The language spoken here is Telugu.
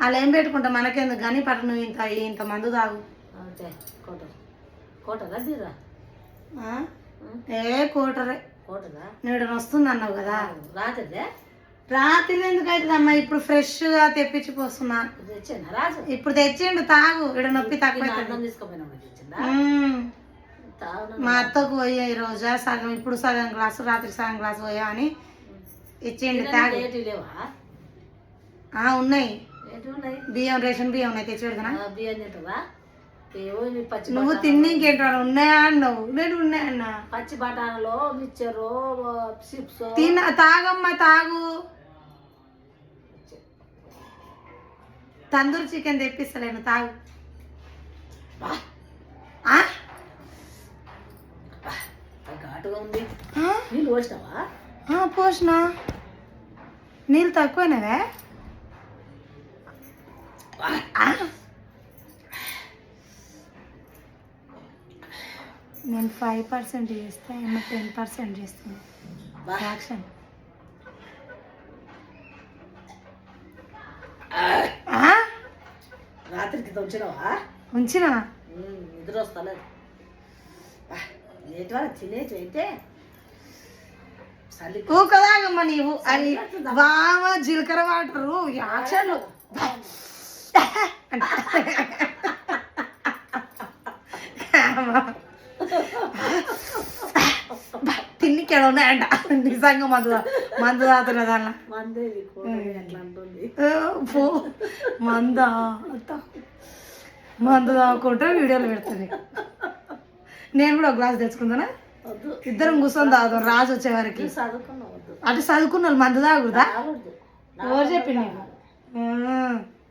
వాళ్ళు ఏం పెట్టుకుంటా? మనకెందుకు? కానీ పట్టు నువ్వు ఇంత ఇంత మందు తాగు? ఏ కోటరే. నేడు వస్తుంది అన్నావు కదా. రాత్రిదే? రాత్రి ఎందుకు అవుతుందమ్మా ఇప్పుడు ఫ్రెష్గా తెప్పించి పోస్తున్నా. ఇప్పుడు తెచ్చిండు తాగు. ఇక్కడ నొప్పి తక్కువ అవుతుంది. మా అత్తకు పోయా ఈ రోజు? సగం ఇప్పుడు సగం గ్లాసు రాత్రి సగం గ్లాసు పోయా అని ఇచ్చిండు తాగు. ఉన్నాయి. బియ్యం రేషన్ బియ్యం ఉన్నాయి తెచ్చి పెడతానా బియ్యం నువ్వు బఠానీలు, తిన్నికేంటో ఉన్నాయా అన్నావు? నేను ఉన్నాయన్నా పచ్చి బఠానలో మిక్చరు చిప్స్. తిన తాగమ్మా తాగు. తందూరి చికెన్ తెప్పిస్తలేను తాగు? ఘాటుగా ఉంది? నీళ్ళు పోసినావా? పోసిన. నీళ్ళు తక్కువైనవే? నేను ఫైవ్ పర్సెంట్ చేస్తే ఏమో టెన్ పర్సెంట్ చేస్తాను బా. యాక్షన్? రాత్రికి వచ్చినావా ఉంచిన? నిద్ర వస్తలేదు. ఏటి వాళ్ళ తినేటి అయితే ఊకదాగమ్మ నీవు. అది బావ జీలకర్ర వాటరు. యాక్షన్లు. తిన్నికేడ ఉన్నాయంట? నిజంగా మందు మందు తాగుతున్న దానిలో. పో. మందా. మందు తాగుకుంటే వీడియోలు పెడుతుంది. నేను కూడా ఒక గ్లాస్ తెచ్చుకుందానా? ఇద్దరం కూర్చొని తాగుతాం రాజు వచ్చే వరకు. అటు చదువుకున్న వాళ్ళు మందు తాగుదా తాగొద్దు. ఎవరు చెప్పింది.